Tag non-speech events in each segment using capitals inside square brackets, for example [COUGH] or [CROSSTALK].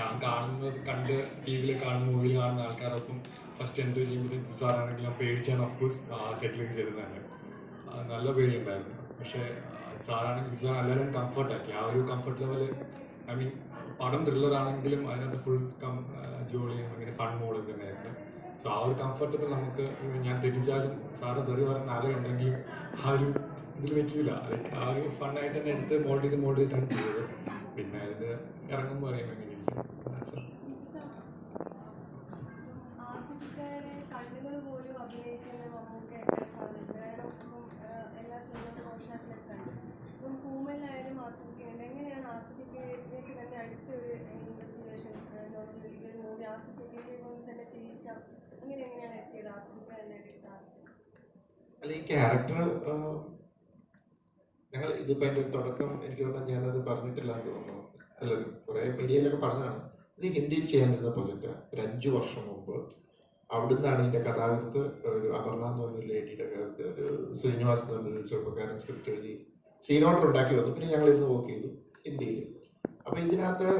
ഞാൻ കാണുന്ന കണ്ട് ടി വിയിൽ കാണുന്ന മൂവിയിൽ കാണുന്ന ആൾക്കാരൊപ്പം ഫസ്റ്റ് എൻട്രി ചെയ്യുമ്പോഴത്തേക്ക് സാറാണെങ്കിൽ ഞാൻ പേടിച്ചാണ് ഓഫ്കോഴ്സ് സെറ്റിലേക്ക് ചെയ്തതന്നെ നല്ല നല്ല പേടിയുണ്ടായിരുന്നു. പക്ഷേ സാറാണെങ്കിൽ സാർ എല്ലാവരും കംഫർട്ടാക്കി ആ ഒരു കംഫർട്ട് ലെവൽ ഐ മീൻ പടം ത്രില്ലറാണെങ്കിലും അതിനകത്ത് ഫുൾ കം ജോളിയും അങ്ങനെ ഫൺ മോഡ് തന്നെയായിരുന്നു. സോ ആ ഒരു കംഫർട്ടബിൾ നമുക്ക് ഞാൻ തെറ്റിച്ചാലും സാറ് തെറി പറയുന്ന ആഗ്രഹം ഉണ്ടെങ്കിലും ആ ഒരു ഇതിൽ ലൈക്ക് ആ ഒരു ഫണ്ണായിട്ട് തന്നെ എടുത്ത് മോൾഡ് ചെയ്ത് മോൾഡ് ചെയ്തിട്ടാണ് ചെയ്തത്. പിന്നെ അതിൽ ഇറങ്ങുമ്പോൾ അറിയാം എങ്ങനെ അല്ല ഈ ക്യാരക്ടർ ഞങ്ങൾ ഇതിപ്പോ എന്റെ തുടക്കം എനിക്ക് തോന്നുന്നു ഞാനത് പറഞ്ഞിട്ടില്ല എന്ന് തോന്നുന്നു. അല്ല കുറെ മീഡിയയിലൊക്കെ പറഞ്ഞതാണ്. ഇത് ഹിന്ദിയിൽ ചെയ്യാനിരുന്ന പ്രൊജക്റ്റ് ഒരു അഞ്ചു വർഷം മുമ്പ് അവിടുന്നാണ് ഇതിന്റെ കഥാകൃത്ത് ഒരു അപർണ എന്ന് പറഞ്ഞൊരു ലേഡിയുടെ ഒരു ശ്രീനിവാസ് എന്ന് പറഞ്ഞൊരു ചെറുപ്പക്കാരൻ സ്ക്രിപ്റ്റ് എഴുതി ഓർഡർ ഉണ്ടാക്കി വന്നു. പിന്നെ ഞങ്ങൾ ഇരുന്ന് വർക്ക് ചെയ്തു ഹിന്ദിയിൽ. അപ്പൊ ഇതിനകത്ത്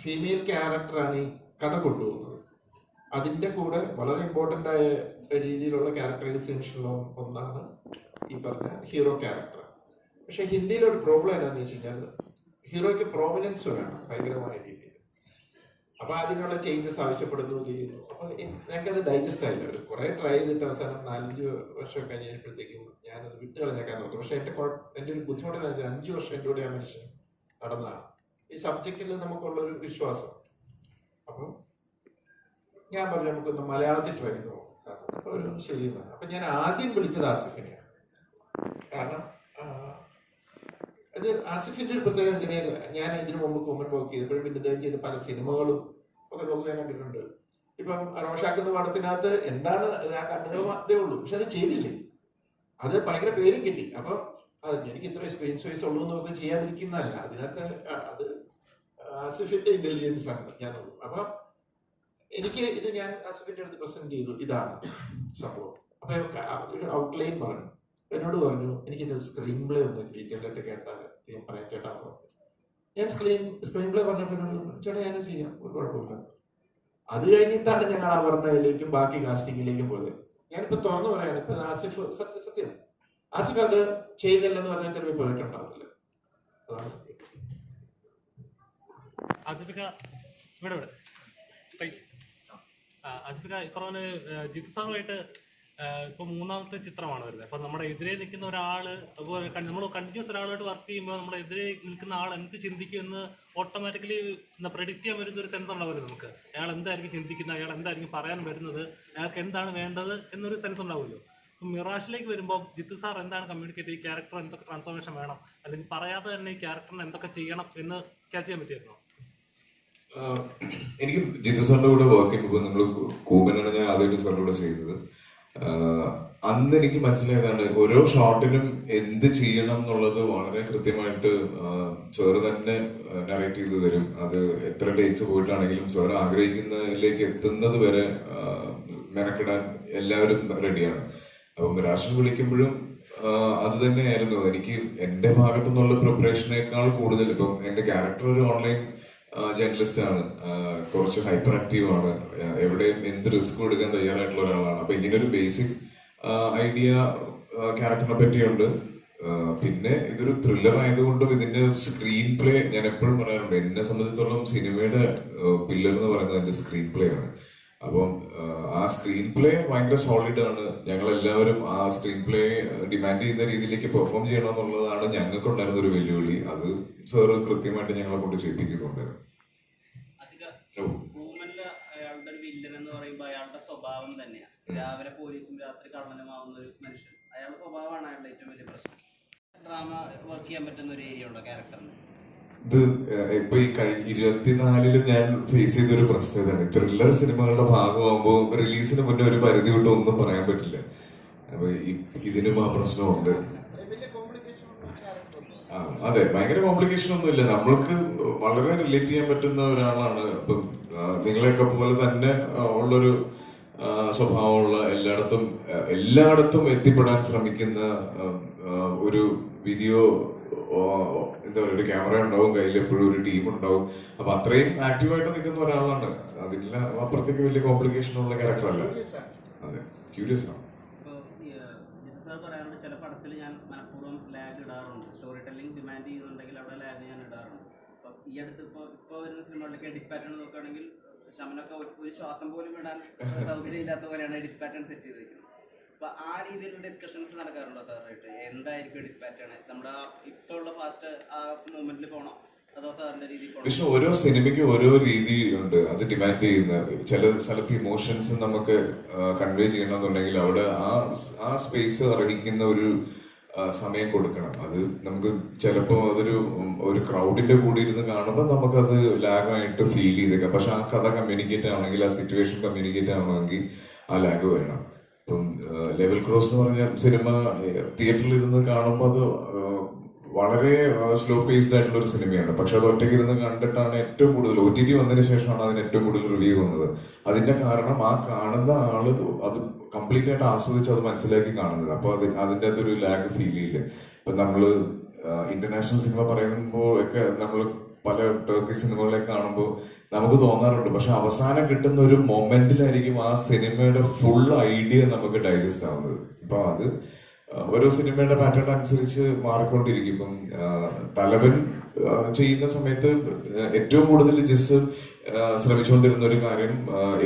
ഫീമെയിൽ ക്യാരക്ടറാണ് ഈ കഥ കൊണ്ടുപോകുന്നത്. അതിന്റെ കൂടെ വളരെ ഇമ്പോർട്ടന്റ് ആയ രീതിയിലുള്ള ക്യാരക്ടറൈസേഷനിലും ഒന്നാണ് ഈ പറഞ്ഞ ഹീറോ ക്യാരക്ടർ പക്ഷെ ഹിന്ദിയിലൊരു പ്രോബ്ലം എന്താണെന്ന് വെച്ച് കഴിഞ്ഞാൽ ഹീറോയ്ക്ക് പ്രോമിനൻസ് വേണം ഭയങ്കരമായ രീതിയിൽ. അപ്പൊ അതിനുള്ള ചേഞ്ചസ് ആവശ്യപ്പെടുന്നു ചെയ്യുന്നു. അപ്പൊ ഞങ്ങൾക്കത് ഡൈജസ്റ്റ് ആയില്ല. കുറെ ട്രൈ ചെയ്തിട്ട് അവസാനം നാലഞ്ച് വർഷം കഴിഞ്ഞപ്പോഴത്തേക്കും ഞാനത് വിട്ട് കളഞ്ഞേക്കാൻ നോക്കി പക്ഷെ എന്റെ എന്റെ ഒരു ബുദ്ധിമുട്ട് എന്താ വെച്ചാൽ അഞ്ചു വർഷം എന്റെ കൂടെ ആ മനുഷ്യൻ നടന്നതാണ്. ഈ സബ്ജക്റ്റിൽ നമുക്കുള്ള ഒരു വിശ്വാസം. അപ്പം ഞാൻ പറഞ്ഞു നമുക്കൊന്ന് മലയാളത്തിൽ ട്രൈ ചെയ്ത് അപ്പൊ ഒരു ശരി എന്നാണ് അപ്പൊ ഞാൻ ആദ്യം വിളിച്ചത് ആസിഫിനെയാണ്. കാരണം അത് ആസിഫിന്റെ ഒരു പ്രത്യേകത എന്ന് വെച്ചാൽ ഞാൻ ഇതിനു മുമ്പ് കൊമ്മൻ വർക്ക് ചെയ്തപ്പോഴും ഇദ്ദേഹം ചെയ്ത പല സിനിമകളും ഒക്കെ നോക്കി ഞാൻ കണ്ടിട്ടുണ്ട്. ഇപ്പം റോഷാക്കുന്ന പടത്തിനകത്ത് എന്താണ് ആ കണ്ണുകൾ അതേ ഉള്ളൂ. പക്ഷെ അത് ചെയ്തില്ലേ? അത് ഭയങ്കര പേരും കിട്ടി. അപ്പം അത് എനിക്ക് ഇത്ര സ്ക്രീൻ സ്പേസ് ഉള്ളൂ എന്ന് പറഞ്ഞ് ചെയ്യാതിരിക്കുന്നതല്ല. അതിനകത്ത് അത് ആസിഫിന്റെ ഇന്റലിജൻസ് ആണ്. ഞാൻ നോക്കും. അപ്പൊ എനിക്ക് ഇത് ഞാൻ ആസിഫിന്റെ അടുത്ത് പ്രസന്റ് ചെയ്തു. ഇതാണ് സംഭവം. അപ്പൊ ഔട്ട്ലൈൻ പറഞ്ഞു. എന്നോട് പറഞ്ഞു എനിക്കിത് സ്ക്രീൻ പ്ലേ ഒന്ന് ഡീറ്റെയിൽ ആയിട്ട് കേട്ടാൽ പറയാം ചേട്ടാ ഞാൻ സ്ക്രീൻ സ്ക്രീൻ പ്ലേ പറഞ്ഞപ്പോൾ ചേട്ടാ ഞാൻ ചെയ്യാം. ഒരു കുഴപ്പമില്ല. അത് കഴിഞ്ഞിട്ടാണ് ഞങ്ങൾ പറഞ്ഞതിലേക്കും ബാക്കി കാസ്റ്റിംഗിലേക്കും പോയത്. ഞാനിപ്പോ തുറന്നു പറയാണ് ഇപ്പൊ ആസിഫ് സത്യം സത്യം. ആസിഫ് അത് ചെയ്തില്ലെന്ന് പറഞ്ഞാൽ ചിലപ്പോൾ പോയിട്ടുണ്ടാവില്ല അതാണ് ആസിഫിക്ക പറഞ്ഞ ജിത്തു സാറുമായിട്ട് ഇപ്പൊ മൂന്നാമത്തെ ചിത്രമാണ് വരുന്നത്. അപ്പൊ നമ്മുടെ എതിരെ നിൽക്കുന്ന ഒരാൾ അതുപോലെ നമ്മൾ കണ്ടിന്യൂസ് ഒരാളായിട്ട് വർക്ക് ചെയ്യുമ്പോൾ നമ്മുടെ എതിരെ നിൽക്കുന്ന ആൾ എന്ത് ചിന്തിക്കും എന്ന് ഓട്ടോമാറ്റിക്കലി പ്രെഡിക്റ്റ് ചെയ്യാൻ വരുന്ന ഒരു സെൻസ് ഉണ്ടാവുമല്ലോ നമുക്ക്. അയാൾ എന്തായിരിക്കും ചിന്തിക്കുന്നത്? അയാൾ എന്തായിരിക്കും പറയാൻ വരുന്നത്? അയാൾക്ക് എന്താണ് വേണ്ടത് എന്നൊരു സെൻസ് ഉണ്ടാവുമല്ലോ. മിറാഷിലേക്ക് വരുമ്പോൾ ജിത്തു സാർ എന്താണ് കമ്മ്യൂണിക്കേറ്റ് ഈ ക്യാരക്ടർ എന്തൊക്കെ ട്രാൻസ്ഫോർമേഷൻ വേണം? അല്ലെങ്കിൽ പറയാതെ തന്നെ ഈ ക്യാരക്ടറിന് എന്തൊക്കെ ചെയ്യണം എന്ന് ക്യാച്ച് ചെയ്യാൻ പറ്റിയിരുന്നു എനിക്ക് ജിത്തു സാറിന്റെ കൂടെ വർക്ക് ചെയ്യുമ്പോൾ നമ്മൾ കൂബനാണ് ഞാൻ ആദ്യമായിട്ട് സാറിന്റെ കൂടെ ആഹ് അന്ന് എനിക്ക് മനസ്സിലായതാണ് ഓരോ ഷോട്ടിനും എന്ത് ചെയ്യണം എന്നുള്ളത് വളരെ കൃത്യമായിട്ട് സാറ് തന്നെ നറേറ്റ് ചെയ്ത് തരും. അത് എത്ര ഡേറ്റ്സ് പോയിട്ടാണെങ്കിലും സാർ ആഗ്രഹിക്കുന്നതിലേക്ക് എത്തുന്നത് വരെ മെനക്കെടാൻ എല്ലാവരും റെഡിയാണ് അപ്പം രാഷ്ട്രം വിളിക്കുമ്പോഴും അത് തന്നെയായിരുന്നു. എനിക്ക് എന്റെ ഭാഗത്തു നിന്നുള്ള പ്രിപ്പറേഷനേക്കാൾ കൂടുതൽ ഇപ്പം എന്റെ ക്യാരക്ടർ ഒരു ഓൺലൈൻ ജേർണലിസ്റ്റ് ആണ്. കുറച്ച് ഹൈപ്പർ ആക്റ്റീവ് ആണ് എവിടെയും എന്ത് റിസ്ക് എടുക്കാൻ തയ്യാറായിട്ടുള്ള ഒരാളാണ്. അപ്പൊ ഇങ്ങനെ ഒരു ബേസിക് ഐഡിയ ക്യാരക്ടറിനെ പറ്റിയുണ്ട്. പിന്നെ ഇതൊരു ത്രില്ലർ ആയതുകൊണ്ടും ഇതിന്റെ സ്ക്രീൻ പ്ലേ ഞാൻ എപ്പോഴും പറയാറുണ്ട്. എന്നെ സംബന്ധിച്ചിടത്തോളം സിനിമയുടെ പില്ലർ എന്ന് പറയുന്നത് എന്റെ സ്ക്രീൻ പ്ലേ ആണ്. അപ്പം ആ സ്ക്രീൻ പ്ലേ ഭയങ്കര സോളിഡ് ആണ്. ഞങ്ങൾ എല്ലാവരും ആ സ്ക്രീൻ പ്ലേ ഡിമാൻഡ് ചെയ്യുന്ന രീതിയിലേക്ക് പെർഫോം ചെയ്യണം എന്നുള്ളതാണ് ഞങ്ങൾക്ക് ഉണ്ടായിരുന്ന ഒരു വെല്ലുവിളി. അത് സാറ് കൃത്യമായിട്ട് ഞങ്ങളെ കൊണ്ട് ചെയ്യിപ്പിക്കുന്നുണ്ടായിരുന്നു അയാളുടെ ഒരു വില്ലൻ എന്ന് പറയുമ്പോൾ അയാളുടെ സ്വഭാവം തന്നെയാണ് രാവിലെ പോലീസും രാത്രി കള്ളനുമാവുന്ന ഒരു മനുഷ്യൻ. അയാളുടെ സ്വഭാവമാണ് അയാളുടെ ഏറ്റവും വലിയ പ്രശ്നം. ഡ്രാമ വർക്ക് ചെയ്യാൻ പറ്റുന്ന ഒരു ഏരിയ ഉണ്ടോ ക്യാരക്ടറിന് ഇത് ഇപ്പൊ ഈ കഴിഞ്ഞ ഇരുപത്തിനാലിലും ഞാൻ ഫേസ് ചെയ്ത ഒരു പ്രശ്നതാണ്. ത്രില്ലർ സിനിമകളുടെ ഭാഗമാകുമ്പോൾ റിലീസിന് മുന്നേ ഒരു പരിധി വിട്ട് ഒന്നും പറയാൻ പറ്റില്ല. അപ്പൊ ഇതിനും ആ പ്രശ്നമുണ്ട്. അതെ ഭയങ്കര കോംപ്ലിക്കേഷൻ ഒന്നും ഇല്ല നമ്മൾക്ക് വളരെ റിലേറ്റ് ചെയ്യാൻ പറ്റുന്ന ഒരാളാണ്. ഇപ്പം നിങ്ങളെയൊക്കെ പോലെ തന്നെ ഉള്ളൊരു സ്വഭാവമുള്ള എല്ലായിടത്തും എല്ലായിടത്തും എത്തിപ്പെടാൻ ശ്രമിക്കുന്ന ഒരു വീഡിയോ എന്താ പറയുക ഒരു ക്യാമറ ഉണ്ടാവും കയ്യിൽ എപ്പോഴും ഒരു ടീം ഉണ്ടാവും. അപ്പൊ അത്രയും ആക്റ്റീവായിട്ട് നിൽക്കുന്ന ഒരാളാണ്. അതില്ല അപ്പുറത്തേക്ക് വലിയ കോംപ്ലിക്കേഷൻ ഉള്ള ക്യാരക്ടർ അല്ല. അതെ ക്യൂരിയസ് ആണ്. ഇപ്പോൾ ജിത് സാർ പറയാറുണ്ട് ചില പടത്തിൽ ഞാൻ മനഃപൂർവം ലാഗ് ഇടാറുണ്ട്. സ്റ്റോറി ടെല്ലിംഗ് ഡിമാൻഡ് ചെയ്യുന്നുണ്ടെങ്കിൽ അവിടെ ലാഗ് ഞാൻ ഇടാറുണ്ട്. അപ്പം ഈ അടുത്ത് ഇപ്പോൾ ഇപ്പോൾ വരുന്ന സിനിമകളിലൊക്കെ എഡിറ്റ് പാറ്റേൺ നോക്കുകയാണെങ്കിൽ ശമനൊക്കെ ഒരു ഒരു ശ്വാസം പോലും ഇടാൻ സൗകര്യം ഇല്ലാത്ത പോലെയാണ് എഡിറ്റ് പാറ്റേൺ സെറ്റ് ചെയ്തിരിക്കുന്നത്. അപ്പോൾ ആ രീതിയിലുള്ള ഡിസ്കഷൻസ് നടക്കാറുണ്ടോ സാറായിട്ട് എന്തായിരിക്കും എഡിറ്റ് പാറ്റേൺ നമ്മുടെ ആ ഇപ്പോൾ ഉള്ള ഫാസ്റ്റ് ആ മൂവ്മെന്റിൽ പോകണോ പക്ഷെ ഓരോ സിനിമയ്ക്ക് ഓരോ രീതി ഉണ്ട് അത് ഡിമാൻഡ് ചെയ്യുന്ന ചില സ്ഥലത്ത് ഇമോഷൻസ് നമുക്ക് കൺവേ ചെയ്യണമെന്നുണ്ടെങ്കിൽ അവിടെ ആ ആ സ്പേസ് അർഹിക്കുന്ന ഒരു സമയം കൊടുക്കണം. അത് നമുക്ക് ചിലപ്പോൾ അതൊരു ഒരു ക്രൗഡിന്റെ കൂടെ ഇരുന്ന് കാണുമ്പോൾ നമുക്കത് ലാഗായിട്ട് ഫീൽ ചെയ്തേക്കാം. പക്ഷെ ആ കഥ കമ്മ്യൂണിക്കേറ്റ് ആവണമെങ്കിൽ ആ സിറ്റുവേഷൻ കമ്മ്യൂണിക്കേറ്റ് ആവണമെങ്കിൽ ആ ലാഗ് വേണം ഇപ്പം ലെവൽ ക്രോസ് എന്ന് പറഞ്ഞ സിനിമ തിയേറ്ററിൽ ഇരുന്ന് കാണുമ്പോൾ അത് വളരെ സ്ലോ പേസ്ഡ് ആയിട്ടുള്ള ഒരു സിനിമയാണ്. പക്ഷെ അത് ഒറ്റയ്ക്ക് ഇരുന്ന് കണ്ടിട്ടാണ് ഏറ്റവും കൂടുതൽ ഒ ടി ടി വന്നതിന് ശേഷമാണ് അതിന് ഏറ്റവും കൂടുതൽ റിവ്യൂ വന്നത്. അതിന്റെ കാരണം ആ കാണുന്ന ആൾ അത് കംപ്ലീറ്റ് ആയിട്ട് ആസ്വദിച്ച് അത് മനസ്സിലാക്കി കാണുന്നത്. അപ്പൊ അത് അതിന്റെ അകത്തൊരു ലാഗ് ഫീൽ ചെയ്യില്ല ഇപ്പൊ നമ്മൾ ഇന്റർനാഷണൽ സിനിമ പറയുമ്പോൾ ഒക്കെ നമ്മൾ പല ടർക്കി സിനിമകളെ കാണുമ്പോൾ നമുക്ക് തോന്നാറുണ്ട്. പക്ഷെ അവസാനം കിട്ടുന്ന ഒരു മൊമെന്റിലായിരിക്കും ആ സിനിമയുടെ ഫുൾ ഐഡിയ നമുക്ക് ഡൈജസ്റ്റ് ആവുന്നത്. ഇപ്പൊ അത് ഓരോ സിനിമയുടെ പാറ്റേൺ അനുസരിച്ച് മാറിക്കൊണ്ടിരിക്കും. ഇപ്പം തലവൻ ചെയ്യുന്ന സമയത്ത് ഏറ്റവും കൂടുതൽ ജിസ് ശ്രമിച്ചുകൊണ്ടിരുന്ന ഒരു കാര്യം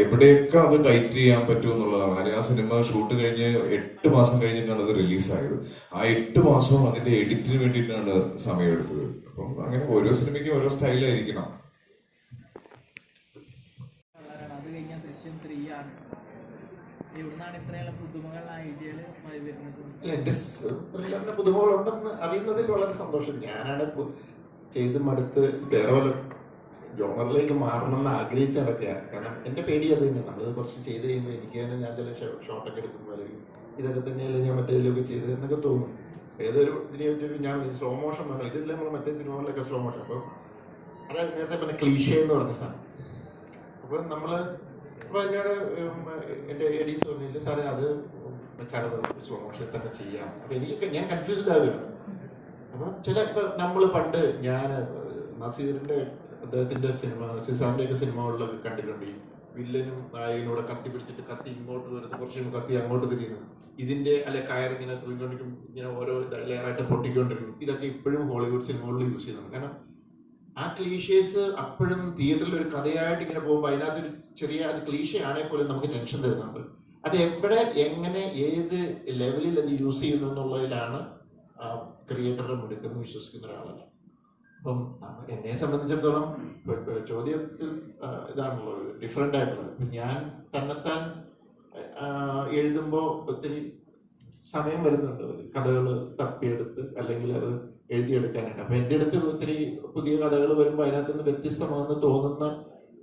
എവിടെയൊക്കെ അത് ടൈറ്റ് ചെയ്യാൻ പറ്റും എന്നുള്ളതാണ്. കാര്യം ആ സിനിമ ഷൂട്ട് കഴിഞ്ഞ് എട്ട് മാസം കഴിഞ്ഞിട്ടാണ് അത് റിലീസായത്. ആ എട്ട് മാസവും അതിന്റെ എഡിറ്റിന് വേണ്ടിയിട്ടാണ് സമയമെടുത്തത്. അപ്പം അങ്ങനെ ഓരോ സിനിമയ്ക്കും ഓരോ സ്റ്റൈലായിരിക്കണം. എന്റെ ത്രില്ലറിന് പുതുമകളുണ്ടെന്ന് അറിയുന്നതിൽ വളരെ സന്തോഷം. ഞാനാണ് ചെയ്ത് മടുത്ത് വേറെ ജോണറിലേക്ക് മാറണമെന്ന് ആഗ്രഹിച്ച് നടക്കുക കാരണം എന്റെ പേടി അത് തന്നെ നമ്മളിത് കുറച്ച് ചെയ്ത് കഴിയുമ്പോൾ എനിക്ക് തന്നെ ഞാൻ ചില ഷോട്ടൊക്കെ എടുക്കുമ്പോൾ അല്ലെങ്കിൽ ഇതൊക്കെ തന്നെയല്ലേ ഞാൻ മറ്റേതിലൊക്കെ ചെയ്തത് എന്നൊക്കെ തോന്നും. ഏതൊരു ഇതിനെ വെച്ചിട്ട് ഞാൻ സ്ലോ മോഷൻ വേണം. ഇതില്ല നമ്മൾ മറ്റേ സിനിമകളിലൊക്കെ സ്ലോ മോഷൻ അപ്പം അതായത് നേരത്തെ പറഞ്ഞ ക്ലീഷേ എന്ന് പറഞ്ഞ സാധനം. അപ്പം നമ്മൾ അപ്പോൾ എന്നോട് എന്റെ എ ഡി പറഞ്ഞില്ല സാറേ അത് വെച്ചാൽ സ്ലോ മോഷൻ തന്നെ ചെയ്യാം. അപ്പം എനിക്ക് ഞാൻ കൺഫ്യൂസ്ഡ് ആവുകയാണ്. അപ്പം ചില ഇപ്പം നമ്മൾ പണ്ട് ഞാൻ നസീറിന്റെ അദ്ദേഹത്തിന്റെ സിനിമ നസീർ സാറിന്റെയൊക്കെ സിനിമകളിലൊക്കെ കണ്ടിട്ടുണ്ട്. ഈ വില്ലനും നായകനോട് കത്തി പിടിച്ചിട്ട് കത്തി ഇങ്ങോട്ട് വരുന്നത് കുറച്ച് കത്തി അങ്ങോട്ട് തിരിയുന്നത് ഇതിന്റെ അല്ലെ കയറിങ്ങനെ തൂങ്ങിക്കൊണ്ടിരിക്കും ഇങ്ങനെ ഓരോ ലെയറായിട്ട് പൊട്ടിക്കൊണ്ടിരിക്കും. ഇതൊക്കെ ഇപ്പോഴും ഹോളിവുഡ് സിനിമകളിൽ യൂസ് ചെയ്യുന്നുണ്ട്. കാരണം ആ ക്ലീഷേസ് അപ്പോഴും തിയേറ്ററിൽ ഒരു കഥയായിട്ട് ഇങ്ങനെ പോകുമ്പോൾ അതിനകത്തൊരു ചെറിയ അത് ക്ലീഷ ആണെ പോലും നമുക്ക് ടെൻഷൻ തരുന്നുണ്ട്. അത് എവിടെ എങ്ങനെ ഏത് ലെവലിൽ അത് യൂസ് ചെയ്യുന്നു എന്നുള്ളതിലാണ് ക്രിയേറ്ററുടെ മിടുക്കെന്ന് വിശ്വസിക്കുന്ന ഒരാളല്ല. നമ്മ- എന്നെ സംബന്ധിച്ചിടത്തോളം ഇപ്പൊ- ഇപ്പൊ ചോദ്യത്തിൽ ഇതാണല്ലോ ഡിഫറെന്റ് ആയിട്ടുള്ളത്. ഇപ്പം ഞാൻ തന്നെത്താൻ എഴുതുമ്പോൾ ഒത്തിരി സമയം വരുന്നുണ്ട്. കഥകൾ തപ്പിയെടുത്ത് അല്ലെങ്കിൽ അത് എഴുതിയെടുക്കാനായിട്ട്. അപ്പം എന്റെ അടുത്ത് ഒത്തിരി പുതിയ കഥകൾ വരുമ്പോൾ അതിനകത്ത് നിന്ന് വ്യത്യസ്തമാണെന്ന് തോന്നുന്ന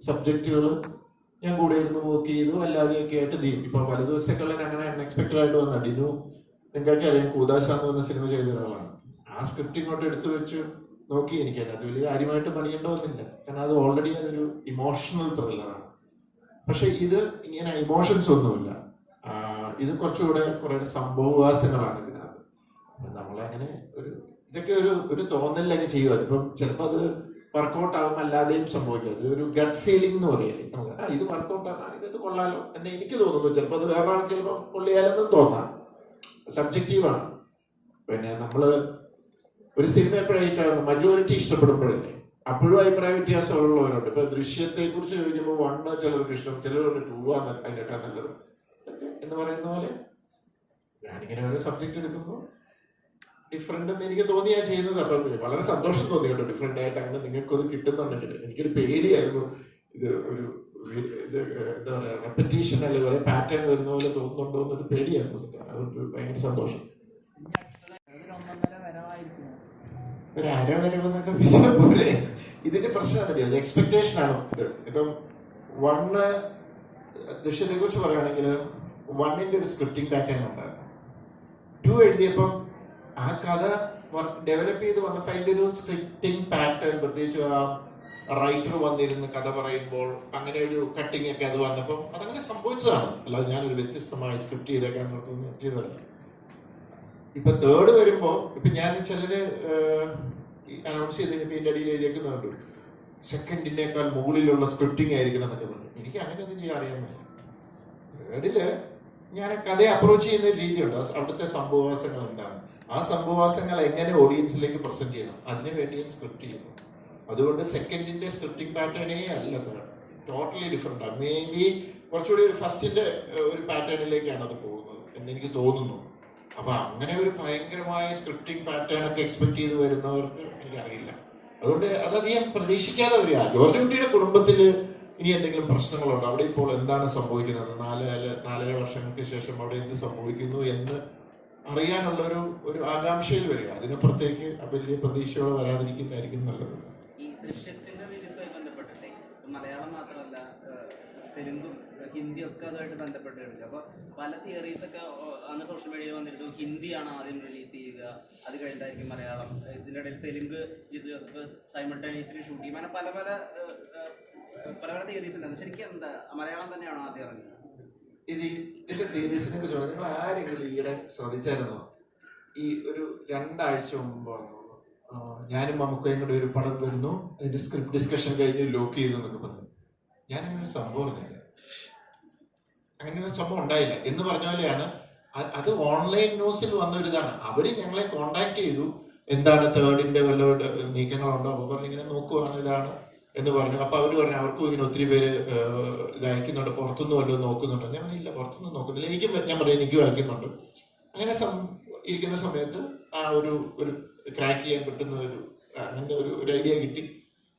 സബ്ജക്റ്റുകൾ ഞാൻ കൂടെ ഇരുന്ന് വർക്ക് ചെയ്തു അല്ലാതെയൊക്കെ ആയിട്ട് ചെയ്യും ഇപ്പം പല ദിവസങ്ങളിൽ അങ്ങനെ അൺഎക്സ്പെക്റ്റഡ് ആയിട്ട് വന്ന. ഡിനു നിങ്ങൾക്ക് അറിയാം കൂതാശ എന്ന് പറഞ്ഞ സിനിമ ചെയ്ത ഒരാളാണ്. ആ സ്ക്രിപ്റ്റ് ഇങ്ങോട്ട് എടുത്തു വെച്ച് നോക്കി എനിക്ക് അതിനകത്ത് വലിയ കാര്യമായിട്ട് പണിയേണ്ട വന്നില്ല. കാരണം അത് ഓൾറെഡി അതൊരു ഇമോഷണൽ ത്രില്ലറാണ് പക്ഷെ ഇത് ഇങ്ങനെ ഇമോഷൻസ് ഒന്നുമില്ല. ഇത് കുറച്ചുകൂടെ കുറെ സംഭവവാസങ്ങളാണ് ഇതിനകത്ത്. നമ്മളങ്ങനെ ഒരു ഇതൊക്കെ ഒരു ഒരു തോന്നലിലൊക്കെ ചെയ്യുക. അതിപ്പം ചിലപ്പോൾ അത് വർക്കൗട്ട് ആകും അല്ലാതെയും സംഭവിക്കും. അത് ഒരു ഗട്ട് ഫീലിംഗ് എന്ന് പറയല്ലേ ആ ഇത് വർക്കൗട്ട് ആകാം ഇത് കൊള്ളാലോ എന്ന് എനിക്ക് തോന്നുന്നു. ചിലപ്പോൾ അത് വേറെ ആൾക്ക് ചിലപ്പോൾ കൊള്ളിയാലെന്നും തോന്നാം. സബ്ജക്റ്റീവാണ് പിന്നെ നമ്മൾ ഒരു സിനിമ എപ്പോഴായിട്ടാണ് മജോറിറ്റി ഇഷ്ടപ്പെടുമ്പോഴല്ലേ. അപ്പോഴും അഭിപ്രായ വ്യത്യാസമുള്ളവരുണ്ട്. ഇപ്പൊ ദൃശ്യത്തെ കുറിച്ച് ചോദിക്കുമ്പോൾ വണ്ണ് ചിലർക്ക് ഇഷ്ടം ചിലർ ടൂ ആണ് അതിനേക്കാൾ നല്ലത്. എന്ന് പറയുന്ന പോലെ ഞാനിങ്ങനെ ഓരോ സബ്ജക്റ്റ് എടുക്കുമ്പോൾ ഡിഫറെന്റ് എന്ന് എനിക്ക് തോന്നിയാ ചെയ്യുന്നത്. അപ്പൊ വളരെ സന്തോഷം തോന്നി കേട്ടോ. ഡിഫറെന്റ് ആയിട്ട് അങ്ങനെ നിങ്ങൾക്കത് കിട്ടുന്നുണ്ടെങ്കിൽ. എനിക്കൊരു പേടിയായിരുന്നു. ഇത് ഒരു ഇത് എന്താ പറയാ റെപ്പറ്റീഷൻ അല്ലെങ്കിൽ പാറ്റേൺ വരുന്ന പോലെ തോന്നുന്നുണ്ടോ എന്നൊരു പേടിയായിരുന്നു. അതൊരു ഭയങ്കര സന്തോഷം. ഒരു അരവരവെന്നൊക്കെ വിചാരിച്ച പോലെ ഇതിന്റെ പ്രശ്നം അറിയോ? എക്സ്പെക്ടേഷൻ ആണ്. ഇത് ഇപ്പം വണ്ണ് ദൃശ്യത്തെ കുറിച്ച് പറയുകയാണെങ്കിൽ വണ്ണിന്റെ ഒരു സ്ക്രിപ്റ്റിംഗ് പാറ്റേൺ ഉണ്ടായിരുന്നു. ടു എഴുതിയപ്പം ആ കഥ ഡെവലപ്പ് ചെയ്ത് വന്നപ്പോൾ അതിന്റെ ഒരു സ്ക്രിപ്റ്റിംഗ് പാറ്റേൺ പ്രത്യേകിച്ച് ആ റൈറ്റർ വന്നിരുന്ന് കഥ പറയുമ്പോൾ അങ്ങനെ ഒരു കട്ടിങ് ഒക്കെ അത് വന്നപ്പോൾ അതങ്ങനെ സംഭവിച്ചതാണ്. അല്ലാതെ ഞാനൊരു വ്യത്യസ്തമായി സ്ക്രിപ്റ്റ് ചെയ്തേക്കാൻ ചെയ്തതല്ല. ഇപ്പൊ തേർഡ് വരുമ്പോ ഇപ്പൊ ഞാൻ ചിലര് അനൗൺസ് ചെയ്ത് ഇതിന്റെ അടിയിൽ എഴുതിയേക്കുന്നുണ്ട് സെക്കൻഡിനേക്കാൾ മുകളിലുള്ള സ്ക്രിപ്റ്റിംഗ് ആയിരിക്കണം എന്നൊക്കെ പറഞ്ഞു. എനിക്ക് അങ്ങനെയൊന്നും ചെയ്യാൻ അറിയാൻ പറ്റില്ല തേർഡിൽ ഞാൻ കഥയെ അപ്രോച്ച് ചെയ്യുന്ന ഒരു രീതിയുണ്ട്. അവിടുത്തെ സംഭവവാസങ്ങൾ എന്താണ്? ആ സംഭവവാസങ്ങൾ എങ്ങനെ ഓഡിയൻസിലേക്ക് പ്രസന്റ് ചെയ്യണം? അതിനു വേണ്ടി ഞാൻ സ്ക്രിപ്റ്റ് ചെയ്യുന്നു. അതുകൊണ്ട് സെക്കൻഡിന്റെ സ്ക്രിപ്റ്റിംഗ് പാറ്റേണേ അല്ല ടോട്ടലി ഡിഫറെന്റ് മേ ബി കുറച്ചുകൂടി ഒരു ഫസ്റ്റിന്റെ ഒരു പാറ്റേണിലേക്കാണ് അത് പോകുന്നത് എന്ന് എനിക്ക് തോന്നുന്നു. അപ്പൊ അങ്ങനെ ഒരു ഭയങ്കരമായ സ്ക്രിപ്റ്റിംഗ് പാറ്റേൺ ഒക്കെ എക്സ്പെക്ട് ചെയ്ത് വരുന്നവർക്ക് എനിക്കറിയില്ല. അതുകൊണ്ട് അതധികം പ്രതീക്ഷിക്കാതെ വരിക. ജോർജ് കുട്ടിയുടെ കുടുംബത്തിൽ ഇനി എന്തെങ്കിലും പ്രശ്നങ്ങളുണ്ടോ? അവിടെ ഇപ്പോൾ എന്താണ് സംഭവിക്കുന്നത്? നാല് നാലര വർഷങ്ങൾക്ക് ശേഷം അവിടെ എന്ത് സംഭവിക്കുന്നു എന്ന് അറിയാനുള്ള ഒരു ഒരു ആകാംക്ഷയിൽ വരിക. അതിനപ്പുറത്തേക്ക് വലിയ പ്രതീക്ഷയോടെ വരാതിരിക്കുന്നതായിരിക്കും നല്ലത്. ഈ ദൃശ്യത്തിന്റെ മലയാളം മാത്രമല്ല തെലുങ്കും ഏഹ്, ഹിന്ദിയും ഒക്കെ അതുമായിട്ട് ബന്ധപ്പെട്ട് കിടക്കുക അപ്പൊ പല തിയറീസ് ഒക്കെ അന്ന് സോഷ്യൽ മീഡിയയിൽ വന്നിരുന്നു. ഹിന്ദിയാണ് ആദ്യം റിലീസ് ചെയ്യുക. അത് കഴിഞ്ഞിട്ടായിരിക്കും മലയാളം. ഇതിന്റെ ഇടയിൽ തെലുങ്ക് ജിത്തു ജോസഫ് സൈമൾട്ടേനിയസ്ലി ഷൂട്ട് ചെയ്യും. അങ്ങനെ പല പല പല പല തിയറീസ് ഉണ്ടായിരുന്നു ശരിക്കും എന്താ മലയാളം തന്നെയാണോ ആദ്യം ഇറങ്ങുന്നത്? ഇത് ഇതിന്റെ തിയറീസിനെ കുറിച്ച് പറഞ്ഞു നിങ്ങൾ ആരെങ്കിലും ഈയിടെ ശ്രദ്ധിച്ചായിരുന്നോ? ഈ ഒരു രണ്ടാഴ്ച മുമ്പ് ഞാനും മമ്മൂക്കയും കൂടെ ഒരു പടം വരുന്നു. അതിന്റെ സ്ക്രിപ്റ്റ് ഡിസ്കഷൻ കഴിഞ്ഞ് ലോക്ക് ചെയ്തു എന്നൊക്കെ പറഞ്ഞു. ഞാനൊരു സംഭവം അങ്ങനെ ഒരു സംഭവം ഉണ്ടായില്ല. എന്ന് പറഞ്ഞ പോലെയാണ്. അത് ഓൺലൈൻ ന്യൂസിൽ വന്ന ഒരു അവർ ഞങ്ങളെ കോണ്ടാക്ട് ചെയ്തു. എന്താണ് തേർഡിന്റെ വല്ല നീക്കങ്ങളുണ്ടോ? അപ്പൊ പറഞ്ഞു ഇങ്ങനെ നോക്കുവാണ് ഇതാണ് എന്ന് പറഞ്ഞു. അപ്പൊ അവർ പറഞ്ഞു അവർക്കും ഇങ്ങനെ ഒത്തിരി പേര് ഇത് അയക്കുന്നുണ്ട്. പുറത്തുനിന്ന് വല്ലതും നോക്കുന്നുണ്ട്? ഞാൻ പറഞ്ഞില്ല പുറത്തുനിന്ന് നോക്കുന്നില്ല. എനിക്കും ഞാൻ പറയാം എനിക്കും അയക്കുന്നുണ്ട്. അങ്ങനെ ഇരിക്കുന്ന സമയത്ത് ആ ഒരു ഒരു ക്രാക്ക് ചെയ്യാൻ പറ്റുന്ന ഒരു അങ്ങനത്തെ ഒരു ഒരു ഐഡിയ കിട്ടി.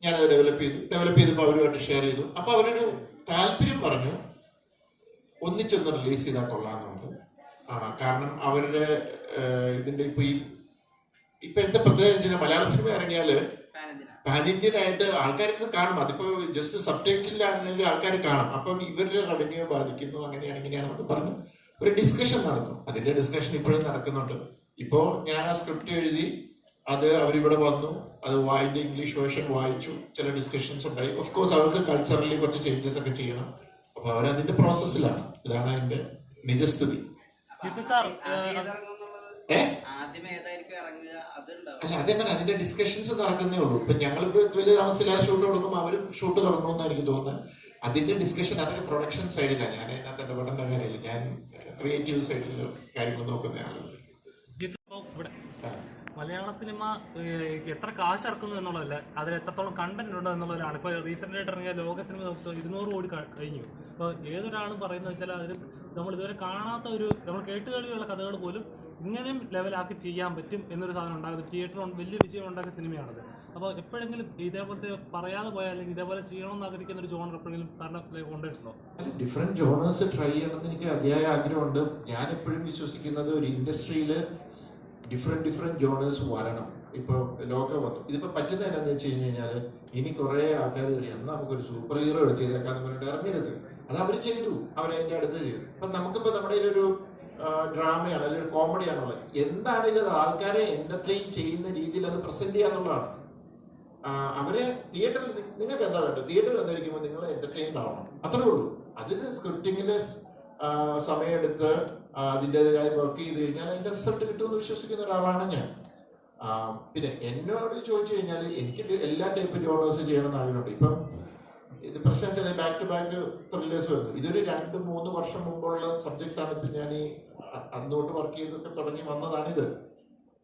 ഞാനത് ഡെവലപ്പ് ചെയ്തു. ഡെവലപ്പ് ചെയ്തപ്പോൾ അവരുമായിട്ട് ഷെയർ ചെയ്തു. അപ്പൊ അവരൊരു താല്പര്യം പറഞ്ഞു. ഒന്നിച്ചൊന്ന് റിലീസ് ചെയ്താൽ കൊള്ളാമെന്നുണ്ട്. കാരണം അവരുടെ ഇതിന്റെ ഇപ്പൊ ഈ ഇപ്പോഴത്തെ പ്രത്യേകിച്ച് മലയാള സിനിമ ഇറങ്ങിയാൽ പാൻ ഇന്ത്യൻ ആയിട്ട് കാണും. അതിപ്പോ ജസ്റ്റ് സബ് ടൈറ്റിലാണെങ്കിലും ആൾക്കാർ കാണും. അപ്പം ഇവരുടെ റവന്യൂ ബാധിക്കുന്നു അങ്ങനെയാണ് ഇങ്ങനെയാണെന്നൊക്കെ പറഞ്ഞു ഒരു ഡിസ്കഷൻ നടന്നു. അതിന്റെ ഡിസ്കഷൻ ഇപ്പോഴും നടക്കുന്നുണ്ട്. ഇപ്പോ ഞാൻ ആ സ്ക്രിപ്റ്റ് എഴുതി അത് അവരിവിടെ വന്നു അത് വായിന്റെ ഇംഗ്ലീഷ് വേർഷൻ വായിച്ചു. ചില ഡിസ്കഷൻസ് ഉണ്ടായി. ഓഫ് കോഴ്സ് അവർക്ക് കൾച്ചറലി കുറച്ച് ചേഞ്ചസ് ഒക്കെ ചെയ്യണം. അപ്പൊ അവരതിന്റെ പ്രോസസ്സിലാണ് ഇതാണ് അതിന്റെ നിജസ്ഥിതി. ജിത്തു സാർ ആദ്യം ഏതിറങ്ങുന്നുള്ളത് ഏ? ഇറങ്ങുക? അതുണ്ടാവും. അല്ല അതേപോലെ അതിന്റെ ഡിസ്കഷൻസ് നടക്കുന്നേ ഉള്ളൂ. ഇപ്പൊ ഞങ്ങൾക്ക് വലിയ താമസമില്ലാതെ ഷൂട്ട് തുടങ്ങുമ്പോൾ അവരും ഷൂട്ട് തുടങ്ങുമെന്ന് എനിക്ക് തോന്നുന്നത്. അതിന്റെ ഡിസ്കഷൻ അതൊക്കെ പ്രൊഡക്ഷൻ സൈഡിലാണ് ഞാൻ അതിനകത്ത് ഇടപെടേണ്ട കാര്യമില്ല. ഞാൻ ക്രിയേറ്റീവ് സൈഡിൽ കാര്യങ്ങൾ ഇപ്പൊ ഇവിടെ മലയാള സിനിമ എത്ര കാശ് ഇറക്കുന്നു എന്നുള്ളതല്ല അതിൽ എത്രത്തോളം കണ്ടന്റ് ഉണ്ട് എന്നുള്ളതാണ് ഇപ്പോൾ റീസെന്റ് ആയിട്ട് ഇറങ്ങിയ ലോക സിനിമ നോക്കുക ഇരുന്നൂറ് കോടി കഴിഞ്ഞു. അപ്പോൾ ഏതൊരാളും പറയുന്നത് വെച്ചാൽ അതിൽ നമ്മൾ ഇതുവരെ കാണാത്ത ഒരു നമ്മൾ കേട്ടുകളിയുള്ള കഥകൾ പോലും ഇങ്ങനെയും ലെവലാക്കി ചെയ്യാൻ പറ്റും എന്നൊരു സാധനം ഉണ്ടാകുന്നത് തിയേറ്റർ വലിയ വിജയം ഉണ്ടാക്കിയ സിനിമയാണത്. അപ്പോൾ എപ്പോഴെങ്കിലും ഇതേപോലത്തെ പറയാതെ പോയാൽ അല്ലെങ്കിൽ ഇതേപോലെ ചെയ്യണമെന്ന് ആഗ്രഹിക്കുന്ന ഒരു ജോണർ എപ്പോഴെങ്കിലും സാറിന് കൊണ്ടിട്ടുണ്ടോ ഡിഫറെന്റ് ജോണേഴ്സ് ട്രൈ ചെയ്യണമെന്ന് എനിക്ക് അതിയായ ആഗ്രഹമുണ്ട്. ഞാൻ എപ്പോഴും വിശ്വസിക്കുന്നത് ഒരു ഇൻഡസ്ട്രിയിൽ ഡിഫറെന്റ് ഡിഫറെന്റ് ജോണേഴ്സ് വരണം. ഇപ്പോൾ ലോകം വന്നു. ഇതിപ്പോൾ പറ്റുന്ന എന്താണെന്ന് വെച്ച് കഴിഞ്ഞ് കഴിഞ്ഞാൽ ഇനി കുറേ ആൾക്കാർ എന്നാ നമുക്കൊരു സൂപ്പർ ഹീറോ എടുത്ത് ചെയ്തേക്കാന്ന് പറഞ്ഞിട്ട് ഇറങ്ങരുത്. അത് അവർ ചെയ്തു. അവരതിന്റെ അടുത്ത് ചെയ്തു. അപ്പം നമുക്കിപ്പോൾ നമ്മുടെ ഒരു ഡ്രാമയാണ് അല്ലെങ്കിൽ ഒരു കോമഡിയാണുള്ളത് എന്താണെങ്കിലും അത് ആൾക്കാരെ എന്റർടൈൻ ചെയ്യുന്ന രീതിയിൽ അത് പ്രസന്റ് ചെയ്യുക എന്നുള്ളതാണ്. അവരെ തിയേറ്ററിൽ നിങ്ങൾക്ക് എന്താ വേണ്ടത്? തിയേറ്ററിൽ വന്നിരിക്കുമ്പോൾ നിങ്ങൾ എന്റർടൈൻഡ് ആവണം. അത്രേ ഉള്ളൂ. അതിന് സ്ക്രിപ്റ്റിങ്ങിൽ സമയമെടുത്ത് അതിന്റെതായ വർക്ക് ചെയ്ത് കഴിഞ്ഞാൽ അതിന്റെ റിസൾട്ട് കിട്ടുമെന്ന് വിശ്വസിക്കുന്ന ഒരാളാണ് ഞാൻ. പിന്നെ എന്നോട് ചോദിച്ചു കഴിഞ്ഞാൽ എനിക്ക് എല്ലാ ടൈപ്പ് ജോണേഴ്സ് ചെയ്യണമെന്ന് ആഗ്രഹമുണ്ട്. ഇപ്പം ഇത് പ്രശ്നം വെച്ചാൽ ബാക്ക് ടു ബാക്ക് ത്രില്ലേഴ്സ് വരുന്നു ഇതൊരു രണ്ട് മൂന്ന് വർഷം മുമ്പുള്ള സബ്ജക്ട്സ് ആണ്. ഇപ്പം ഞാൻ ഈ അന്നോട്ട് വർക്ക് ചെയ്തൊക്കെ തുടങ്ങി വന്നതാണിത്.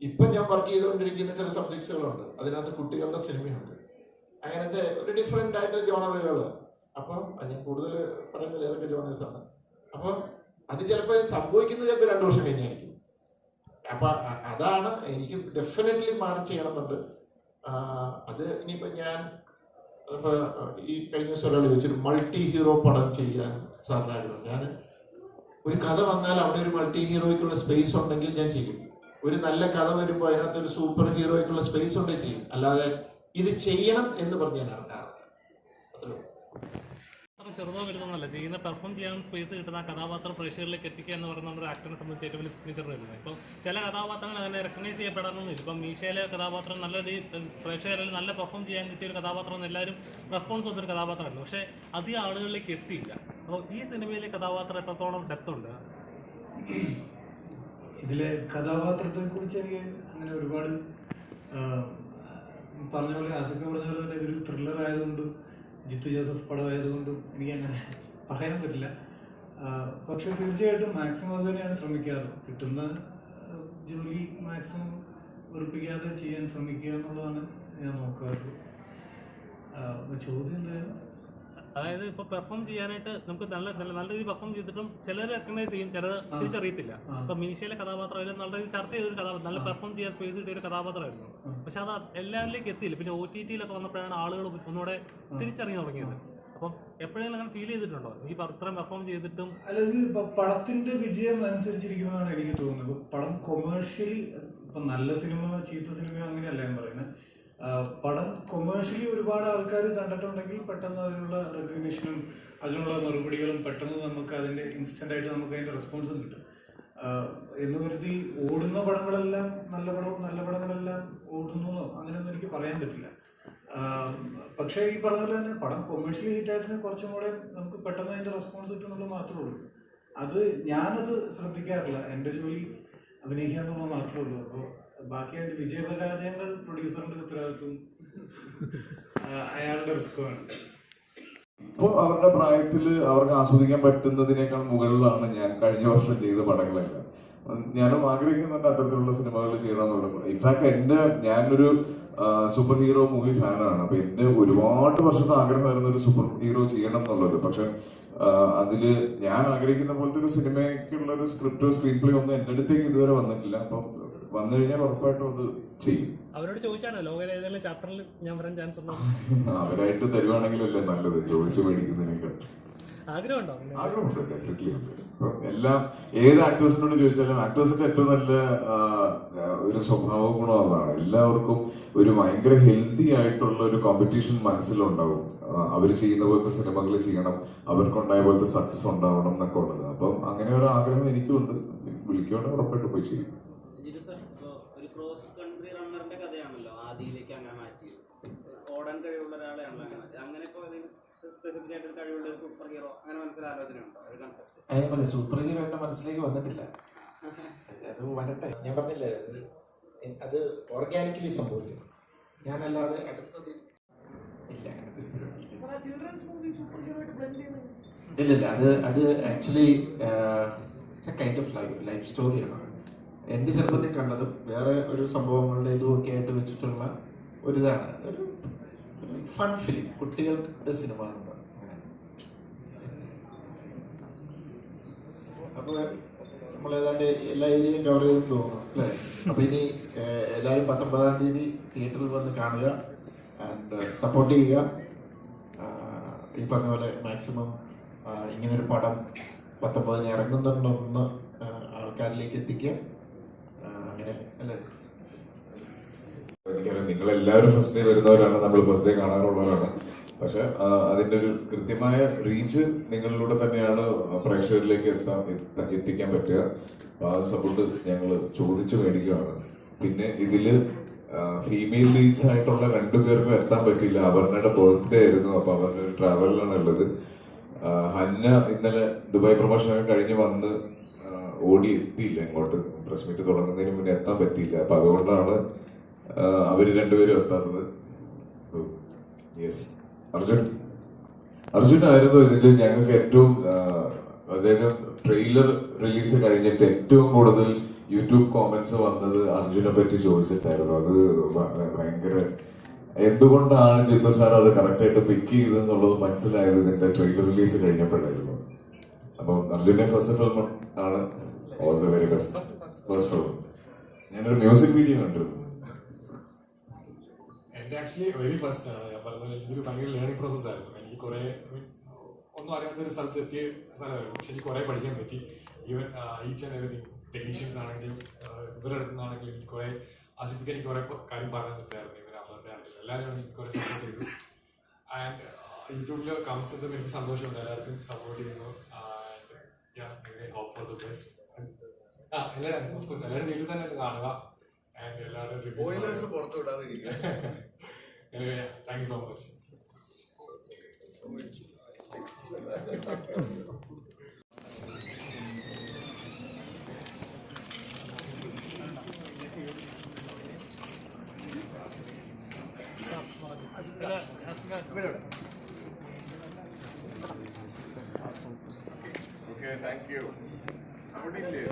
ഇപ്പം ഞാൻ വർക്ക് ചെയ്തുകൊണ്ടിരിക്കുന്ന ചില സബ്ജക്ട്സുകളുണ്ട് അതിനകത്ത് കുട്ടികളുടെ സിനിമയുണ്ട് അങ്ങനത്തെ ഒരു ഡിഫറെന്റ് ആയിട്ടുള്ള ജോണറുകൾ അപ്പം ഞാൻ കൂടുതൽ പറയുന്നില്ല ഏതൊക്കെ ജോണേഴ്സ് ആണ് അപ്പം അത് ചിലപ്പോൾ സംഭവിക്കുന്നത് ചിലപ്പോൾ രണ്ടു വർഷം കഴിഞ്ഞായിരിക്കും. അപ്പൊ അതാണ് എനിക്ക് ഡെഫിനറ്റ്ലി മാറി ചെയ്യണമെന്നുണ്ട്. അത് ഇനിയിപ്പോ ഞാൻ ഈ കഴിഞ്ഞ ദിവസം ഒരാൾ ചോദിച്ചൊരു മൾട്ടി ഹീറോ പടം ചെയ്യാൻ സാറിന് ആഗ്രഹം ഞാൻ ഒരു കഥ വന്നാൽ അവിടെ ഒരു മൾട്ടി ഹീറോയ്ക്കുള്ള സ്പേസ് ഉണ്ടെങ്കിൽ ഞാൻ ചെയ്യും. ഒരു നല്ല കഥ വരുമ്പോൾ അതിനകത്ത് ഒരു സൂപ്പർ ഹീറോയ്ക്കുള്ള സ്പേസ് ഉണ്ടെങ്കിൽ ചെയ്യും. അല്ലാതെ ഇത് ചെയ്യണം എന്ന് പറഞ്ഞ് ഞാൻ ഇറങ്ങാറുണ്ട്. അത്ര ചെറുതോ വരുന്നതല്ല ചെയ്യുന്ന പെർഫോം ചെയ്യാൻ സ്പേസ് കിട്ടുന്ന ആ കഥാപാത്രം പ്രേക്ഷകരിലേക്ക് എത്തിക്കുക എന്ന് പറയുന്ന ഒരു ആക്ടറിനെ സംബന്ധിച്ച് ഏറ്റവും വലിയ സിഗ്നേച്ചർ തരുന്നത് ഇപ്പം ചില കഥാപാത്രങ്ങൾ അങ്ങനെ റെക്കഗ്നൈസ് ചെയ്യപ്പെടണമെന്നില്ല ഇപ്പം മീശയിലെ കഥാപാത്രം നല്ല രീതി പ്രേക്ഷകരിൽ നല്ല പെർഫോം ചെയ്യാൻ കിട്ടിയ ഒരു കഥാപാത്രം എന്ന് എല്ലാവരും റെസ്പോൺസ് വന്നൊരു കഥാപാത്രമായിരുന്നു. പക്ഷേ അധികം ആളുകളിലേക്ക് എത്തിയില്ല. അപ്പോൾ ഈ സിനിമയിലെ കഥാപാത്രം എത്രത്തോളം ഡെപ്ത് ഉണ്ട്? ഇതിലെ കഥാപാത്രത്തെ കുറിച്ച് എനിക്ക് അങ്ങനെ ഒരുപാട് പറഞ്ഞ പോലെ ആസിഫ് പറഞ്ഞ പോലെ തന്നെ ഇതൊരു ത്രില്ലർ ആയതുകൊണ്ടും ജിത്തു ജോസഫ് പടമായതുകൊണ്ടും എനിക്ക് അങ്ങനെ പറയാൻ പറ്റില്ല. പക്ഷെ തീർച്ചയായിട്ടും മാക്സിമം അത് തന്നെയാണ് ശ്രമിക്കാറ്. കിട്ടുന്ന ജോലി മാക്സിമം വെറുപ്പിക്കാതെ ചെയ്യാൻ ശ്രമിക്കുക എന്നുള്ളതാണ് ഞാൻ നോക്കാറുള്ളത് ചോദ്യം എന്തായാലും അതായത് ഇപ്പൊ പെർഫോം ചെയ്യാനായിട്ട് നമുക്ക് നല്ല നല്ല നല്ല രീതിയിൽ പെർഫോം ചെയ്തിട്ടും ചിലർ റെക്കഗ്നൈസ് ചെയ്യും ചിലർ. തിരിച്ചറിയത്തില്ല. ഇപ്പൊ മിനിഷയിലെ കഥാപാത്രമായാലും നല്ല രീതിയിൽ ചർച്ച ചെയ്തൊരു കഥാപാത്രം നല്ല പെർഫോം ചെയ്യാൻ സ്പേസ് കിട്ടിയ ഒരു കഥാപാത്രമായിരുന്നു. പക്ഷെ അത് എല്ലാവരിലേക്ക് എത്തിയില്ല. പിന്നെ ഒ ടി ടിയിലൊക്കെ വന്നപ്പോഴാണ് ആളുകൾ ഒന്നുകൂടെ തിരിച്ചറിഞ്ഞു തിരിച്ചറിയാൻ തുടങ്ങിയത്. അപ്പം എപ്പോഴെങ്കിലും അങ്ങനെ ഫീൽ ചെയ്തിട്ടുണ്ടോ? നീ ഇത്രയും പെർഫോം ചെയ്തിട്ടും അല്ല ഇത് പടത്തിന്റെ വിജയം അനുസരിച്ചിരിക്കുമെന്നാണ് എനിക്ക് തോന്നുന്നത്. പടം കൊമേഴ്ഷ്യലി ഇപ്പൊ നല്ല സിനിമ ചീത്ത സിനിമ അങ്ങനെയല്ല ഞാൻ പറയുന്നത്. പടം കൊമേഴ്ഷ്യലി ഒരുപാട് ആൾക്കാർ കണ്ടിട്ടുണ്ടെങ്കിൽ പെട്ടെന്ന് അതിനുള്ള റെക്കഗ്നീഷനും അതിനുള്ള മറുപടികളും പെട്ടെന്ന് നമുക്ക് അതിന്റെ ഇൻസ്റ്റന്റ് ആയിട്ട് നമുക്ക് അതിന്റെ റെസ്പോൺസും കിട്ടും. എന്ന് കരുതി ഓടുന്ന പടങ്ങളെല്ലാം നല്ല പടവും നല്ല പടങ്ങളെല്ലാം ഓടുന്നു അങ്ങനെയൊന്നും എനിക്ക് പറയാൻ പറ്റില്ല. പക്ഷേ ഈ പറഞ്ഞ പോലെ തന്നെ പടം കൊമേഴ്ഷ്യലി ഹിറ്റായിട്ട് കുറച്ചും കൂടെ നമുക്ക് പെട്ടെന്ന് അതിന്റെ റെസ്പോൺസ് കിട്ടുന്നുള്ളത് മാത്രമേ ഉള്ളൂ. അത് ഞാനത് ശ്രദ്ധിക്കാറില്ല. എന്റെ ജോലി അഭിനയിക്കുക എന്നുള്ളത് മാത്രമേ ഉള്ളൂ. അപ്പോൾ ബാക്കി അതിന്റെ വിജയപരാജയങ്ങൾ പ്രൊഡ്യൂസറിന്റെ ഉത്തരവാദിത്വം അയാളുടെ റിസ്ക്കുമാണ് ഇപ്പോൾ അവരുടെ പ്രായത്തിൽ അവർക്ക് ആസ്വദിക്കാൻ പറ്റുന്നതിനേക്കാൾ മുകളിലാണ് ഞാൻ കഴിഞ്ഞ വർഷം ചെയ്ത പടങ്ങളെല്ലാം. ഞാനും ആഗ്രഹിക്കുന്നുണ്ട് അത്തരത്തിലുള്ള സിനിമകൾ ചെയ്യണമെന്നുള്ളത് ഇൻഫാക്ട് എന്റെ ഞാനൊരു സൂപ്പർ ഹീറോ മൂവി ഫാനാണ് അപ്പൊ എന്റെ ഒരുപാട് വർഷത്തെ ആഗ്രഹമായിരുന്നു ഒരു സൂപ്പർ ഹീറോ ചെയ്യണം എന്നുള്ളത്. പക്ഷെ അതിൽ ഞാൻ ആഗ്രഹിക്കുന്ന പോലത്തെ ഒരു സിനിമയ്ക്കുള്ള ഒരു സ്ക്രിപ്റ്റോ സ്ക്രീൻ പ്ലേ ഒന്നും എന്റെ അടുത്തേക്ക് ഇതുവരെ വന്നിട്ടില്ല. അപ്പം വന്നു കഴിഞ്ഞാൽ ഉറപ്പായിട്ടും അത് ചെയ്യും. അവരോട് ചോദിച്ചാണോ? ലോകയിലെ ഏതെങ്കിലും ചാപ്റ്ററിൽ ഞാൻ വരാൻ ചാൻസ് ഉണ്ടോ? അവരായിട്ട് തരുവാണെങ്കിലല്ലേ നല്ലത് ചോദിച്ച് മേടിക്കുന്നതിനേക്കാൾ ആഗ്രഹമുണ്ടോ? ആഗ്രഹമുണ്ട് ഡെഫിനറ്റ്ലി ഉണ്ട്. എല്ലാം ഏത് ആക്ടേഴ്സിനോട് ചോദിച്ചാലും ആക്ടേഴ്സിന്റെ ഏറ്റവും നല്ല ഒരു സ്വഭാവ ഗുണം അതാണ്. എല്ലാവർക്കും ഒരു ഭയങ്കര ഹെൽത്തി ആയിട്ടുള്ള ഒരു കോമ്പറ്റീഷൻ മനസ്സിലുണ്ടാവും. അവർ ചെയ്യുന്ന പോലത്തെ സിനിമകൾ ചെയ്യണം അവർക്കുണ്ടായ പോലത്തെ സക്സസ് ഉണ്ടാവണം എന്നൊക്കെ ഉള്ളത്. അപ്പം അങ്ങനെ ഒരു ആഗ്രഹം എനിക്കുണ്ട്. വിളിക്കുകയാണെങ്കിൽ ഉറപ്പായിട്ട് പോയി ചെയ്യും ജിതു സർ ഇപ്പോ ഒരു ക്രോസ് കൺട്രി റണ്ണറിന്റെ കഥയാണല്ലോ ആദിയിലേക്ക് അങ്ങനെ മാറ്റിയത് ഓടാൻ കഴിവുള്ള ഒരാളെയാണല്ലോ അങ്ങനെ മാറ്റിയത് അങ്ങനെ ഇപ്പോൾ സ്പെസിഫിക് ആയിട്ട് ഒരു കഴിവുള്ള ഒരു സൂപ്പർ ഹീറോ അങ്ങനെ മനസ്സിൽ ആലോചന ഉണ്ടോ ഒരു കൺസെപ്റ്റ് അതേപോലെ സൂപ്പർ ഹീറോ എന്റെ മനസ്സിലേക്ക് വന്നിട്ടില്ല. അത് വരട്ടെ. ഞാൻ പറഞ്ഞില്ലേ അത് ഓർഗാനിക്കലി സംഭവിക്കും. ഞാനല്ലാതെ അടുത്തത് ഇല്ല ഇല്ലില്ല ഒരു പരിപാടി ചിൽഡ്രൻസ് മൂവി സൂപ്പർ ഹീറോ ആയിട്ട് ബ്ലെൻഡ് ചെയ്യുന്നത് ഇല്ല ഇല്ല അത് അത് actually kind of life life സ്റ്റോറിയാണ് എന്റെ ചെറുപ്പത്തിൽ കണ്ടതും വേറെ ഒരു സംഭവങ്ങളുടെ ഇതുമൊക്കെ ഒക്കെ ആയിട്ട് വെച്ചിട്ടുള്ള ഒരു ഒരിതാണ്. ഒരു ഫൺ ഫിലിം കുട്ടികൾക്ക് സിനിമ എന്ന് പറയും അങ്ങനെ അപ്പോൾ നമ്മൾ ഏതാണ്ട് എല്ലാ ഏരിയയും കവർ ചെയ്തെന്ന് തോന്നുന്നു അല്ലേ? അപ്പോൾ ഇനി എല്ലാവരും പത്തൊമ്പതാം തീയതി തിയേറ്ററിൽ വന്ന് കാണുക ആൻഡ് സപ്പോർട്ട് ചെയ്യുക. ഈ പറഞ്ഞ പോലെ മാക്സിമം ഇങ്ങനൊരു പടം പത്തൊമ്പതിന് ഇറങ്ങുന്നുണ്ടെന്ന് ആൾക്കാരിലേക്ക് എത്തിക്കുക. അങ്ങനെ അല്ലേ? എനിക്കറിയാം നിങ്ങൾ എല്ലാവരും ഫസ്റ്റ് ഡേ വരുന്നവരാണ് നമ്മൾ ഫസ്റ്റ് ഡേ കാണാറുള്ളവരാണ്. പക്ഷെ അതിന്റെ ഒരു കൃത്യമായ റീച്ച് നിങ്ങളിലൂടെ തന്നെയാണ് പ്രേക്ഷകരിലേക്ക് എത്താൻ എത്ത- എത്തിക്കാൻ പറ്റുക. അപ്പൊ ആ സപ്പോർട്ട് ഞങ്ങൾ ചോദിച്ചു മേടിക്കുകയാണ്. പിന്നെ ഇതിൽ ഫീമെയിൽ ലീഡ്സ് ആയിട്ടുള്ള രണ്ടു രണ്ടുപേർക്കും എത്താൻ പറ്റിയില്ല. അപർണയുടെ ബർത്ത്ഡേ ആയിരുന്നു അപ്പൊ അവരുടെ ഒരു ട്രാവലിലാണ് ഉള്ളത്. ഹന്ന ഇന്നലെ ദുബായ് പ്രമോഷൻ കഴിഞ്ഞ് വന്ന് ഓടി എത്തിയില്ല ഇങ്ങോട്ട്. പ്രസ് മീറ്റ് തുടങ്ങുന്നതിന് മുന്നേ എത്താൻ പറ്റിയില്ല. അപ്പൊ അതുകൊണ്ടാണ് അവർ രണ്ടുപേരും എത്താത്തത്. യെസ് അർജുൻ. അർജുൻ ആയിരുന്നു ഇതിൽ ഞങ്ങൾക്ക് ഏറ്റവും അദ്ദേഹം ട്രെയിലർ റിലീസ് കഴിഞ്ഞിട്ട് ഏറ്റവും കൂടുതൽ യൂട്യൂബ് കോമന്റ്സ് വന്നത് അർജുനെ പറ്റി ചോദിച്ചിട്ടായിരുന്നു. അത് ഭയങ്കര എന്തുകൊണ്ടാണ് ജിത്തു സാർ അത് കറക്റ്റ് ആയിട്ട് പിക്ക് ചെയ്തെന്നുള്ളത് മനസ്സിലായത് ഇതിന്റെ ട്രെയിലർ റിലീസ് കഴിഞ്ഞപ്പോഴായിരുന്നു. അപ്പം അർജുന്റെ ഫസ്റ്റ് ഫിലിം ആണ് all the very best first film ഞാനൊരു മ്യൂസിക് വീഡിയോ കണ്ടിരുന്നു. ആക്ച്വലി വെരി ഫസ്റ്റ് ആണ്. പറഞ്ഞ ഇതൊരു ഭയങ്കര ലേണിംഗ് പ്രോസസ് ആയിരുന്നു. എനിക്ക് കുറേ ഒന്നും അറിയാത്തൊരു സ്ഥലത്ത് എത്തിയ സ്ഥലമായിരുന്നു. പക്ഷെ എനിക്ക് കുറേ പഠിക്കാൻ പറ്റി. ഈവൻ ഈ ആൻഡ് എവറിങ് ടെക്നീഷ്യൻസ് ആണെങ്കിലും ഇവരുടെ അടുത്ത് നിന്നാണെങ്കിലും എനിക്ക് കുറേ ആസിഫിക്ക് എനിക്ക് കുറേ കാര്യം പറഞ്ഞു തന്നിട്ടായിരുന്നു ഇവർ അവരുടെ ആണെങ്കിലും എല്ലാവരും എനിക്ക് കുറേ സപ്പോർട്ട് ചെയ്തു. ആൻഡ് യൂട്യൂബിൽ കമൻസ് എത്തുമ്പോൾ എനിക്ക് സന്തോഷമുണ്ട്. എല്ലാവർക്കും സപ്പോർട്ട് ചെയ്യുന്നു. And hope for the best ആ എല്ലാവരും ഓഫ് കോഴ്സ് എല്ലാവരും നേരിൽ തന്നെ കാണുക. ആൻഡ് എല്ലാവരും പുറത്തു വിടാതിരിക്കുക. [LAUGHS] எனவே thank you so much. Okay, thank you. How did you?